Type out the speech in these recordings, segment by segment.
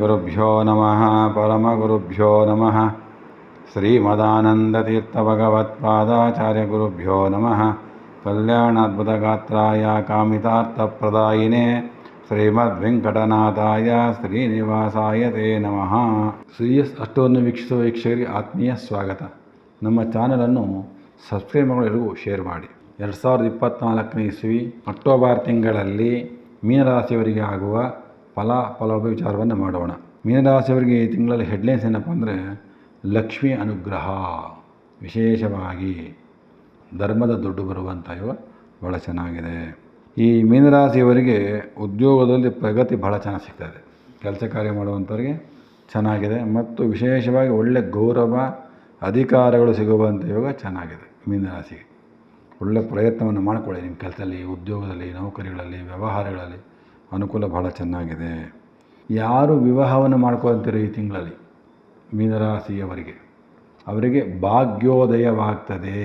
ಶ್ರೀಗುರುಭ್ಯೋ ನಮಃ ಪರಮಗುರುಭ್ಯೋ ನಮಃ ಶ್ರೀಮದಾನಂದತೀರ್ಥಭಗವತ್ಪಾದಾಚಾರ್ಯಗುರುಭ್ಯೋ ನಮಃ ಕಲ್ಯಾಣಾದ್ಭುತಗಾತ್ರಾಯ ಕಾಮಿತಾರ್ಥಪ್ರದಾಯಿನೇ ಶ್ರೀಮದ್ವೆಂಕಟನಾಥಾಯ ಶ್ರೀನಿವಾಸಾಯ ತೇ ನಮಃ ಶ್ರೀ ಅಷ್ಟವನ್ನು ವೀಕ್ಷಿಸುವ ವೀಕ್ಷಕರಿಗೆ ಆತ್ಮೀಯ ಸ್ವಾಗತ. ನಮ್ಮ ಚಾನಲನ್ನು ಸಬ್ಸ್ಕ್ರೈಬ್ ಮಾಡಲು ಶೇರ್ ಮಾಡಿ. ಎರಡು ಸಾವಿರದ ಇಪ್ಪತ್ತ್ನಾಲ್ಕನೇ ಇಸ್ವಿ ಅಕ್ಟೋಬರ್ ತಿಂಗಳಲ್ಲಿ ಮೀನರಾಶಿಯವರಿಗೆ ಆಗುವ ಫಲ ಫಲಾಭ ವಿಚಾರವನ್ನು ಮಾಡೋಣ. ಮೀನರಾಶಿಯವರಿಗೆ ಈ ತಿಂಗಳಲ್ಲಿ ಹೆಡ್ಲೈನ್ಸ್ ಏನಪ್ಪ ಅಂದರೆ, ಲಕ್ಷ್ಮಿ ಅನುಗ್ರಹ ವಿಶೇಷವಾಗಿ ಧರ್ಮದ ದುಡ್ಡು ಬರುವಂಥ ಇವ ಭಾಳ ಚೆನ್ನಾಗಿದೆ. ಈ ಮೀನರಾಶಿಯವರಿಗೆ ಉದ್ಯೋಗದಲ್ಲಿ ಪ್ರಗತಿ ಭಾಳ ಚೆನ್ನಾಗಿ ಸಿಗ್ತದೆ. ಕೆಲಸ ಕಾರ್ಯ ಮಾಡುವಂಥವ್ರಿಗೆ ಚೆನ್ನಾಗಿದೆ ಮತ್ತು ವಿಶೇಷವಾಗಿ ಒಳ್ಳೆಯ ಗೌರವ, ಅಧಿಕಾರಗಳು ಸಿಗುವಂಥ ಯೋಗ ಚೆನ್ನಾಗಿದೆ ಮೀನರಾಶಿಗೆ. ಒಳ್ಳೆಯ ಪ್ರಯತ್ನವನ್ನು ಮಾಡಿಕೊಳ್ಳಿ ನಿಮ್ಮ ಕೆಲಸದಲ್ಲಿ, ಉದ್ಯೋಗದಲ್ಲಿ, ನೌಕರಿಗಳಲ್ಲಿ, ವ್ಯವಹಾರಗಳಲ್ಲಿ. ಅನುಕೂಲ ಭಾಳ ಚೆನ್ನಾಗಿದೆ. ಯಾರು ವಿವಾಹವನ್ನು ಮಾಡ್ಕೊಳ್ತೀರಿ ಈ ತಿಂಗಳಲ್ಲಿ? ಮೀನರಾಶಿಯವರಿಗೆ. ಅವರಿಗೆ ಭಾಗ್ಯೋದಯವಾಗ್ತದೆ.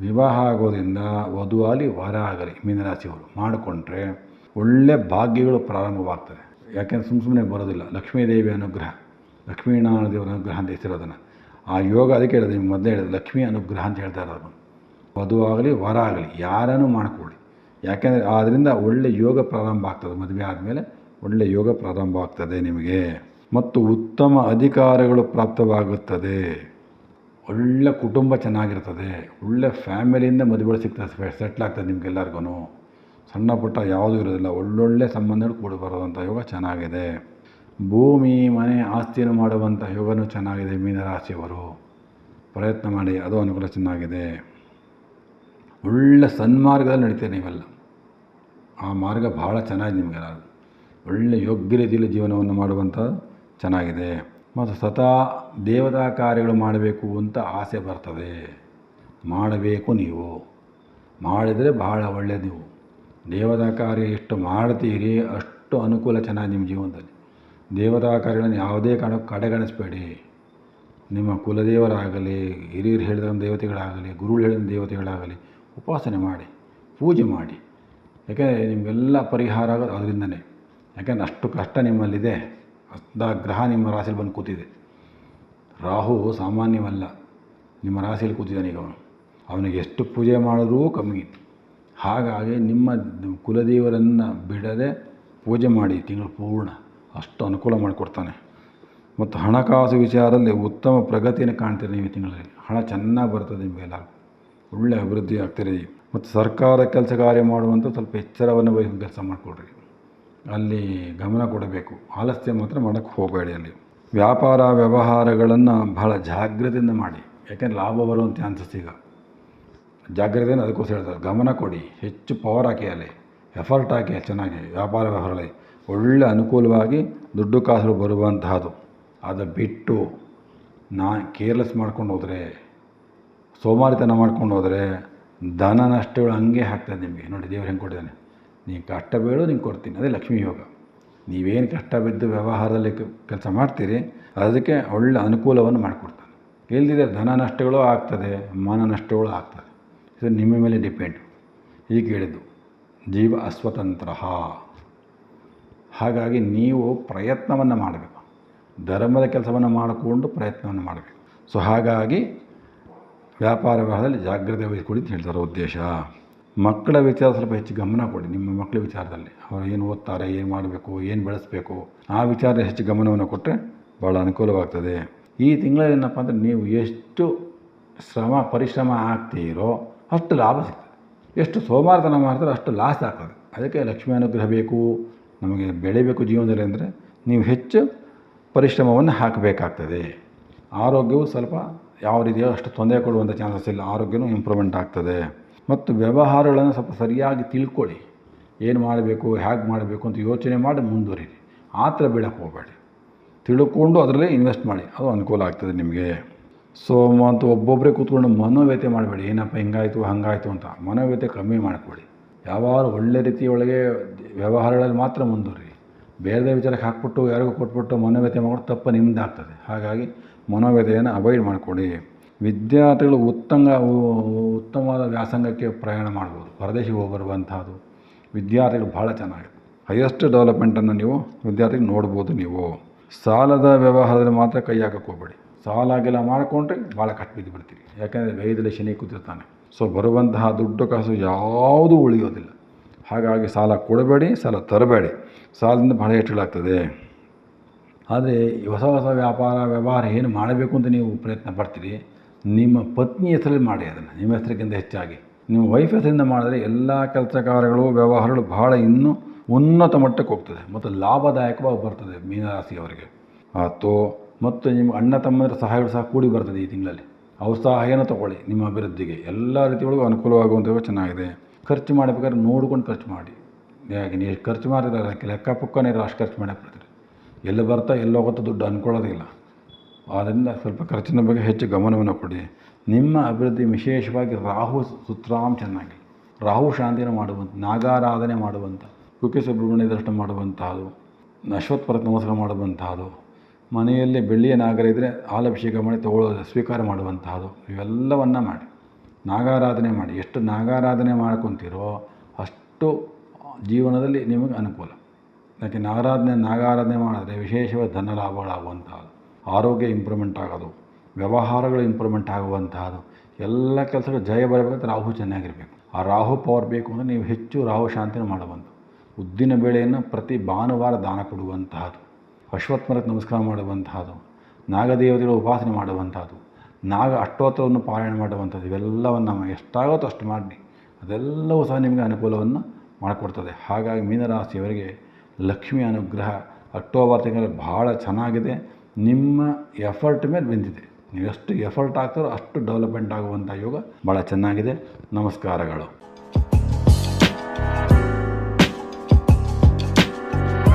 ವಿವಾಹ ಆಗೋದ್ರಿಂದ ವಧು ಆಗಲಿ, ವರ ಆಗಲಿ ಮೀನರಾಶಿಯವರು ಮಾಡಿಕೊಂಡ್ರೆ ಒಳ್ಳೆ ಭಾಗ್ಯಗಳು ಪ್ರಾರಂಭವಾಗ್ತದೆ. ಯಾಕೆಂದ್ರೆ ಸುಮ್ಮ ಸುಮ್ಮನೆ ಬರೋದಿಲ್ಲ. ಲಕ್ಷ್ಮೀದೇವಿ ಅನುಗ್ರಹ ಲಕ್ಷ್ಮೀನಾರಾಯಣ ದೇವರ ಅನುಗ್ರಹ ಅಂತ ಹೆಸರೋದನ್ನು ಆ ಯೋಗ ಅದಕ್ಕೆ ಹೇಳಿದೆ, ನಿಮ್ಗೆ ಮೊದಲೇ ಹೇಳಿದೆ, ಲಕ್ಷ್ಮೀ ಅನುಗ್ರಹ ಅಂತ ಹೇಳ್ತಾ ಇರೋದು. ವಧು ಆಗಲಿ, ವರ ಆಗಲಿ, ಯಾರನ್ನು ಮಾಡ್ಕೊಳ್ಳಿ ಯಾಕೆಂದರೆ ಆದ್ದರಿಂದ ಒಳ್ಳೆಯ ಯೋಗ ಪ್ರಾರಂಭ ಆಗ್ತದೆ, ಮದುವೆ ಆದಮೇಲೆ ಒಳ್ಳೆಯ ಯೋಗ ಪ್ರಾರಂಭ ಆಗ್ತದೆ ನಿಮಗೆ. ಮತ್ತು ಉತ್ತಮ ಅಧಿಕಾರಗಳು ಪ್ರಾಪ್ತವಾಗುತ್ತದೆ. ಒಳ್ಳೆ ಕುಟುಂಬ ಚೆನ್ನಾಗಿರ್ತದೆ, ಒಳ್ಳೆ ಫ್ಯಾಮಿಲಿಯಿಂದ ಮದುವೆಗಳು ಸಿಗ್ತದೆ ಸೆಟ್ಲ್ ಆಗ್ತದೆ ನಿಮ್ಗೆಲ್ಲರಿಗೂ ಸಣ್ಣ ಪುಟ್ಟ ಯಾವುದೂ ಇರೋದಿಲ್ಲ, ಒಳ್ಳೊಳ್ಳೆ ಸಂಬಂಧಗಳು ಕೂಡ ಬರೋದಂಥ ಯೋಗ ಚೆನ್ನಾಗಿದೆ. ಭೂಮಿ, ಮನೆ ಆಸ್ತಿಯನ್ನು ಮಾಡುವಂಥ ಯೋಗನೂ ಚೆನ್ನಾಗಿದೆ ಮೀನರಾಶಿಯವರು. ಪ್ರಯತ್ನ ಮಾಡಿ, ಅದು ಅನುಕೂಲ ಚೆನ್ನಾಗಿದೆ. ಒಳ್ಳೆ ಸನ್ಮಾರ್ಗದಲ್ಲಿ ನಡೀತೀರಿ ನೀವೆಲ್ಲ. ಆ ಮಾರ್ಗ ಭಾಳ ಚೆನ್ನಾಗಿದೆ ನಿಮಗೆಲ್ಲ ಒಳ್ಳೆ ಯೋಗ್ಯ ರೀತಿಯಲ್ಲಿ ಜೀವನವನ್ನು ಮಾಡುವಂಥ ಚೆನ್ನಾಗಿದೆ. ಮತ್ತು ಸದಾ ದೇವತಾ ಕಾರ್ಯಗಳು ಮಾಡಬೇಕು ಅಂತ ಆಸೆ ಬರ್ತದೆ. ಮಾಡಬೇಕು ನೀವು. ಮಾಡಿದರೆ ಭಾಳ ಒಳ್ಳೆಯದು ನೀವು. ದೇವತಾ ಕಾರ್ಯ ಎಷ್ಟು ಮಾಡ್ತೀರಿ ಅಷ್ಟು ಅನುಕೂಲ ಚೆನ್ನಾಗಿ ನಿಮ್ಮ ಜೀವನದಲ್ಲಿ. ದೇವತಾ ಕಾರ್ಯಗಳನ್ನು ಯಾವುದೇ ಕಾರಣಕ್ಕೂ ಕಡೆಗಣಿಸ್ಬೇಡಿ. ನಿಮ್ಮ ಕುಲದೇವರಾಗಲಿ, ಹಿರಿಯರು ಹೇಳಿದ ದೇವತೆಗಳಾಗಲಿ, ಗುರುಗಳು ಹೇಳಿದ ದೇವತೆಗಳಾಗಲಿ ಉಪಾಸನೆ ಮಾಡಿ, ಪೂಜೆ ಮಾಡಿ. ಯಾಕೆಂದರೆ ನಿಮಗೆಲ್ಲ ಪರಿಹಾರ ಆಗೋದು ಅದರಿಂದನೇ ಯಾಕೆಂದರೆ ಅಷ್ಟು ಕಷ್ಟ ನಿಮ್ಮಲ್ಲಿದೆ, ಅರ್ಧ ಗ್ರಹ ನಿಮ್ಮ ರಾಶಿಯಲ್ಲಿ ಬಂದು ಕೂತಿದೆ. ರಾಹು ಸಾಮಾನ್ಯವಲ್ಲ, ನಿಮ್ಮ ರಾಶಿಯಲ್ಲಿ ಕೂತಿದ್ದಾನೆ ಈಗ ಅವನು. ಅವನಿಗೆ ಎಷ್ಟು ಪೂಜೆ ಮಾಡಿದ್ರೂ ಕಮ್ಮಿ. ಹಾಗಾಗಿ ನಿಮ್ಮ ಕುಲದೇವರನ್ನು ಬಿಡದೆ ಪೂಜೆ ಮಾಡಿ, ತಿಂಗಳು ಪೂರ್ಣ. ಅಷ್ಟು ಅನುಕೂಲ ಮಾಡಿಕೊಡ್ತಾನೆ. ಮತ್ತು ಹಣಕಾಸು ವಿಚಾರದಲ್ಲಿ ಉತ್ತಮ ಪ್ರಗತಿಯನ್ನು ಕಾಣ್ತೀರಿ ನೀವು ತಿಂಗಳಲ್ಲಿ. ಹಣ ಚೆನ್ನಾಗಿ ಬರ್ತದೆ ನಿಮಗೆಲ್ಲ ಒಳ್ಳೆ ಅಭಿವೃದ್ಧಿ ಆಗ್ತಿರಿ ಮತ್ತು ಸರ್ಕಾರ ಕೆಲಸ ಕಾರ್ಯ ಮಾಡುವಂಥ ಸ್ವಲ್ಪ ಎಚ್ಚರವನ್ನು ವಹಿಸಿ ಕೆಲಸ ಮಾಡಿಕೊಡ್ರಿ ಅಲ್ಲಿ ಗಮನ ಕೊಡಬೇಕು. ಆಲಸ್ಯ ಮಾತ್ರ ಮಾಡೋಕ್ಕೆ ಹೋಗಬೇಡಿ ಅಲ್ಲಿ. ವ್ಯಾಪಾರ ವ್ಯವಹಾರಗಳನ್ನು ಬಹಳ ಜಾಗ್ರತೆಯಿಂದ ಮಾಡಿ. ಯಾಕೆಂದ್ರೆ ಲಾಭ ಬರುವಂಥ ಚಾನ್ಸಸ್ ಈಗ. ಜಾಗ್ರತೆಯನ್ನು ಅದಕ್ಕೋಸ್ಕರ ಹೇಳ್ತಾರೆ, ಗಮನ ಕೊಡಿ. ಹೆಚ್ಚು ಪವರ್ ಹಾಕಿ ಅಲ್ಲಿ. ಎಫರ್ಟ್ ಹಾಕಿ ಚೆನ್ನಾಗಿ ವ್ಯಾಪಾರ ವ್ಯವಹಾರಗಳಲ್ಲಿ ಒಳ್ಳೆ ಅನುಕೂಲವಾಗಿ ದುಡ್ಡು ಕಾಸು ಬರುವಂತಹದ್ದು. ಅದು ಬಿಟ್ಟು ನಾ ಕೇರ್ಲೆಸ್ ಮಾಡ್ಕೊಂಡು ಹೋದರೆ ಸೋಮಾರಿತನ ಮಾಡ್ಕೊಂಡು ಹೋದರೆ ಧನ ನಷ್ಟಗಳು ಹಂಗೆ ಹಾಕ್ತದೆ ನಿಮಗೆ. ನೋಡಿ, ದೇವ್ರು ಹೆಂಗೆ ಕೊಟ್ಟಿದ್ದಾನೆ. ನೀವು ಕಷ್ಟ ಬೇಡು ನಿಂಗೆ ಕೊಡ್ತೀನಿ. ಅದೇ ಲಕ್ಷ್ಮೀ ಯೋಗ. ನೀವೇನು ಕಷ್ಟ ಬಿದ್ದು ವ್ಯವಹಾರದಲ್ಲಿ ಕೆಲಸ ಮಾಡ್ತೀರಿ, ಅದಕ್ಕೆ ಒಳ್ಳೆ ಅನುಕೂಲವನ್ನು ಮಾಡಿಕೊಡ್ತಾನೆ. ಇಲ್ಲದಿದ್ದರೆ ಧನ ನಷ್ಟಗಳು ಆಗ್ತದೆ, ಮಾನ ನಷ್ಟಗಳು ಆಗ್ತದೆ. ಇದು ನಿಮ್ಮ ಮೇಲೆ ಡಿಪೆಂಡ್. ಈಗ ಹೇಳಿದ್ದು ಜೀವ ಅಸ್ವತಂತ್ರ ಹಾಗಾಗಿ ನೀವು ಪ್ರಯತ್ನವನ್ನು ಮಾಡಬೇಕು. ಧರ್ಮದ ಕೆಲಸವನ್ನು ಮಾಡಿಕೊಂಡು ಪ್ರಯತ್ನವನ್ನು ಮಾಡಬೇಕು. ಸೊ, ಹಾಗಾಗಿ ವ್ಯಾಪಾರ ವ್ಯವಹಾರದಲ್ಲಿ ಜಾಗ್ರತೆ ವಹಿಸ್ಕೊಡಿ ಅಂತ ಹೇಳ್ತಾರೆ ಉದ್ದೇಶ. ಮಕ್ಕಳ ವಿಚಾರ ಸ್ವಲ್ಪ ಹೆಚ್ಚು ಗಮನ ಕೊಡಿ, ನಿಮ್ಮ ಮಕ್ಕಳ ವಿಚಾರದಲ್ಲಿ. ಅವರು ಏನು ಓದ್ತಾರೆ, ಏನು ಮಾಡಬೇಕು, ಏನು ಬೆಳೆಸಬೇಕು, ಆ ವಿಚಾರ ಹೆಚ್ಚು ಗಮನವನ್ನು ಕೊಟ್ಟರೆ ಭಾಳ ಅನುಕೂಲವಾಗ್ತದೆ. ಈ ತಿಂಗಳಲ್ಲಿ ಏನಪ್ಪ ಅಂದರೆ ನೀವು ಎಷ್ಟು ಶ್ರಮ, ಪರಿಶ್ರಮ ಆಗ್ತೀರೋ ಅಷ್ಟು ಲಾಭ ಸಿಗ್ತದೆ. ಎಷ್ಟು ಸೋಮಾರತನ ಮಾಡ್ತಾರೋ ಅಷ್ಟು ಲಾಸ್ ಆಗ್ತದೆ. ಅದಕ್ಕೆ ಲಕ್ಷ್ಮೀ ಅನುಗ್ರಹ ಬೇಕು, ನಮಗೆ ಬೆಳಿಬೇಕು ಜೀವನದಲ್ಲಿ ಅಂದರೆ ನೀವು ಹೆಚ್ಚು ಪರಿಶ್ರಮವನ್ನು ಹಾಕಬೇಕಾಗ್ತದೆ. ಆರೋಗ್ಯವು ಸ್ವಲ್ಪ ಯಾವ ರೀತಿಯೋ ಅಷ್ಟು ತೊಂದರೆ ಕೊಡುವಂಥ ಚಾನ್ಸಸ್ ಇಲ್ಲ. ಆರೋಗ್ಯನೂ ಇಂಪ್ರೂವ್ಮೆಂಟ್ ಆಗ್ತದೆ. ಮತ್ತು ವ್ಯವಹಾರಗಳನ್ನು ಸ್ವಲ್ಪ ಸರಿಯಾಗಿ ತಿಳ್ಕೊಳ್ಳಿ. ಏನು ಮಾಡಬೇಕು ಹೇಗೆ ಮಾಡಬೇಕು ಅಂತ ಯೋಚನೆ ಮಾಡಿ ಮುಂದುವರಿರಿ. ಆ ಥರ ಹೋಗಬೇಡಿ. ತಿಳ್ಕೊಂಡು ಅದರಲ್ಲೇ ಇನ್ವೆಸ್ಟ್ ಮಾಡಿ. ಅದು ಅನುಕೂಲ ಆಗ್ತದೆ ನಿಮಗೆ. ಸೊ ಮತ್ತು ಒಬ್ಬೊಬ್ಬರೇ ಕೂತ್ಕೊಂಡು ಮನೋವ್ಯತೆ ಮಾಡಬೇಡಿ. ಏನಪ್ಪ ಹಿಂಗಾಯಿತು, ಹಂಗಾಯಿತು ಅಂತ ಮನೋವ್ಯತೆ ಕಮ್ಮಿ ಮಾಡಿಕೊಡಿ ಯಾವಾರು ಒಳ್ಳೆ ರೀತಿಯೊಳಗೆ ವ್ಯವಹಾರಗಳಲ್ಲಿ ಮಾತ್ರ ಮುಂದುವರಿ ಬೇರೆ ವಿಚಾರಕ್ಕೆ ಹಾಕ್ಬಿಟ್ಟು ಯಾರಿಗೂ ಕೊಟ್ಬಿಟ್ಟು ಮನೋವ್ಯತೆ ಮಾಡೋದು ತಪ್ಪು ನಿಮ್ಮದು ಆಗ್ತದೆ. ಹಾಗಾಗಿ ಮನೋವ್ಯತೆಯನ್ನು ಅವಾಯ್ಡ್ ಮಾಡಿಕೊಡಿ ವಿದ್ಯಾರ್ಥಿಗಳು ಉತ್ತಮ ಉತ್ತಮವಾದ ವ್ಯಾಸಂಗಕ್ಕೆ ಪ್ರಯಾಣ ಮಾಡ್ಬೋದು. ಹೊರದೇಶಕ್ಕೆ ಹೋಗಿ ಬರುವಂಥದ್ದು ವಿದ್ಯಾರ್ಥಿಗಳು ಭಾಳ ಚೆನ್ನಾಗಿದೆ ಹೈಯೆಸ್ಟ್ ಡೆವಲಪ್ಮೆಂಟನ್ನು ನೀವು ವಿದ್ಯಾರ್ಥಿಗೆ ನೋಡ್ಬೋದು ನೀವು. ಸಾಲದ ವ್ಯವಹಾರದಲ್ಲಿ ಮಾತ್ರ ಕೈ ಹಾಕಕ್ಕೆ ಹೋಗ್ಬೇಡಿ. ಮಾಡಿಕೊಂಡ್ರೆ ಭಾಳ ಕಷ್ಟ ಬಿಡ್ತೀರಿ. ಯಾಕಂದರೆ ವೈದ್ಯದಲ್ಲಿ ಶನಿ ಕೂತಿರ್ತಾನೆ. ಸೊ ಬರುವಂತಹ ದುಡ್ಡು ಕಾಸು ಯಾವುದೂ ಉಳಿಯೋದಿಲ್ಲ. ಹಾಗಾಗಿ ಸಾಲ ಕೊಡಬೇಡಿ, ಸಾಲ ತರಬೇಡಿ. ಸಾಲದಿಂದ ಬಹಳ ಹೆಚ್ಚಳಾಗ್ತದೆ. ಆದರೆ ಹೊಸ ಹೊಸ ವ್ಯಾಪಾರ, ವ್ಯವಹಾರ ಏನು ಮಾಡಬೇಕು ಅಂತ ನೀವು ಪ್ರಯತ್ನ ಪಡ್ತೀರಿ, ನಿಮ್ಮ ಪತ್ನಿ ಹೆಸರಲ್ಲಿ ಮಾಡಿ ಅದನ್ನು, ನಿಮ್ಮ ಹೆಸರಿಗಿಂತ ಹೆಚ್ಚಾಗಿ. ನಿಮ್ಮ ವೈಫ್ ಹೆಸರಿಂದ ಮಾಡಿದರೆ ಎಲ್ಲ ಕೆಲಸ ಕಾರ್ಯಗಳು, ವ್ಯವಹಾರಗಳು ಬಹಳ ಇನ್ನೂ ಉನ್ನತ ಮಟ್ಟಕ್ಕೆ ಹೋಗ್ತದೆ. ಮತ್ತು ಲಾಭದಾಯಕವಾಗಿ ಬರ್ತದೆ ಮೀನರಾಶಿಯವರಿಗೆ. ಆತು, ಮತ್ತು ನಿಮ್ಮ ಅಣ್ಣ, ತಮ್ಮಂದಿರ ಸಹಾಯಗಳು ಸಹ ಕೂಡಿ ಬರ್ತದೆ ಈ ತಿಂಗಳಲ್ಲಿ. ಅವ್ರ ಸಹಾಯನ ತಗೊಳ್ಳಿ ನಿಮ್ಮ ಅಭಿವೃದ್ಧಿಗೆ. ಎಲ್ಲ ರೀತಿಯೊಳಗೂ ಅನುಕೂಲವಾಗುವಂಥವು ಚೆನ್ನಾಗಿದೆ. ಖರ್ಚು ಮಾಡಬೇಕಾದ್ರೆ ನೋಡ್ಕೊಂಡು ಖರ್ಚು ಮಾಡಿ. ಹೇಗೆ ನೀವು ಖರ್ಚು ಮಾಡಿದ್ರೆ ಲೆಕ್ಕ ಪುಕ್ಕನೇ ಅಷ್ಟು ಖರ್ಚು ಮಾಡಕ್ಕೆ ಎಲ್ಲಿ ಬರ್ತಾ, ಎಲ್ಲಿ ಹೋಗುತ್ತೋ ದುಡ್ಡು ಅನ್ಕೊಳ್ಳೋದಿಲ್ಲ. ಆದ್ದರಿಂದ ಸ್ವಲ್ಪ ಖರ್ಚಿನ ಬಗ್ಗೆ ಹೆಚ್ಚು ಗಮನವನ್ನು ಕೊಡಿ. ನಿಮ್ಮ ಅಭಿವೃದ್ಧಿ ವಿಶೇಷವಾಗಿ ರಾಹು ಸುತ್ರಾಮ್ ಚೆನ್ನಾಗಿ. ರಾಹು ಶಾಂತಿಯನ್ನು ಮಾಡುವಂಥ ನಾಗಾರಾಧನೆ ಮಾಡುವಂಥ ಕುಕ್ಕೆ ಸುಬ್ರಹ್ಮಣ್ಯ ದರ್ಶನ ಮಾಡುವಂಥದ್ದು ಅಶ್ವತ್ಥಪರ ನಮಸ್ಕಾರ ಮಾಡುವಂಥದ್ದು ಮನೆಯಲ್ಲಿ ಬೆಳ್ಳಿಯ ನಾಗರ ಇದ್ದರೆ ಹಾಲಭಿಷೇಕ ಮಾಡಿ ತಗೊಳ್ಳೋದು, ಸ್ವೀಕಾರ ಮಾಡುವಂತಹದು ಇವೆಲ್ಲವನ್ನು ಮಾಡಿ. ನಾಗಾರಾಧನೆ ಮಾಡಿ, ಎಷ್ಟು ನಾಗಾರಾಧನೆ ಮಾಡ್ಕೊತೀರೋ ಅಷ್ಟು ಜೀವನದಲ್ಲಿ ನಿಮಗೆ ಅನುಕೂಲ. ಯಾಕೆ ನಾಗಾರಾಧನೆ ನಾಗಾರಾಧನೆ ಮಾಡಿದ್ರೆ ವಿಶೇಷವಾದ ಧನ ಲಾಭಗಳಾಗುವಂಥದ್ದು ಆರೋಗ್ಯ ಇಂಪ್ರೂವ್ಮೆಂಟ್ ಆಗೋದು, ವ್ಯವಹಾರಗಳು ಇಂಪ್ರೂವ್ಮೆಂಟ್ ಆಗುವಂತಹದ್ದು, ಎಲ್ಲ ಕೆಲಸಗಳು ಜಯ ಬರಬೇಕಂದ್ರೆ ರಾಹು ಚೆನ್ನಾಗಿರಬೇಕು ಆ ರಾಹು ಪವರ್ ಬೇಕು ಅಂದರೆ ನೀವು ಹೆಚ್ಚು ರಾಹು ಶಾಂತಿನ ಮಾಡುವಂಥ ಉದ್ದಿನ ಬೇಳೆಯನ್ನು ಪ್ರತಿ ಭಾನುವಾರ ದಾನ ಕೊಡುವಂತಹದ್ದು, ಅಶ್ವತ್ಥಮರಕ್ಕೆ ನಮಸ್ಕಾರ ಮಾಡುವಂತಹದ್ದು, ನಾಗದೇವತೆಗಳ ಉಪಾಸನೆ ಮಾಡುವಂಥದ್ದು ನಾಗ ಅಷ್ಟೋತ್ತರವನ್ನು ಪಾರಾಯಣ ಮಾಡುವಂಥದ್ದು ಇವೆಲ್ಲವನ್ನು ಎಷ್ಟಾಗುತ್ತೋ ಅಷ್ಟು ಮಾಡಿ ಅದೆಲ್ಲವೂ ಸಹ ನಿಮಗೆ ಅನುಕೂಲವನ್ನು ಮಾಡಿಕೊಡ್ತದೆ. ಹಾಗಾಗಿ ಮೀನರಾಶಿಯವರಿಗೆ ಲಕ್ಷ್ಮಿ ಅನುಗ್ರಹ ಅಕ್ಟೋಬರ್ ತಿಂಗಳಲ್ಲಿ ಭಾಳ ಚೆನ್ನಾಗಿದೆ. ನಿಮ್ಮ ಎಫರ್ಟ್ ಮೇಲೆ ಬಂದಿದೆ. ನೀವು ಎಷ್ಟು ಎಫರ್ಟ್ ಹಾಕ್ತಾರೋ ಅಷ್ಟು ಡೆವಲಪ್ಮೆಂಟ್ ಆಗುವಂಥ ಯೋಗ ಭಾಳ ಚೆನ್ನಾಗಿದೆ. ನಮಸ್ಕಾರಗಳು.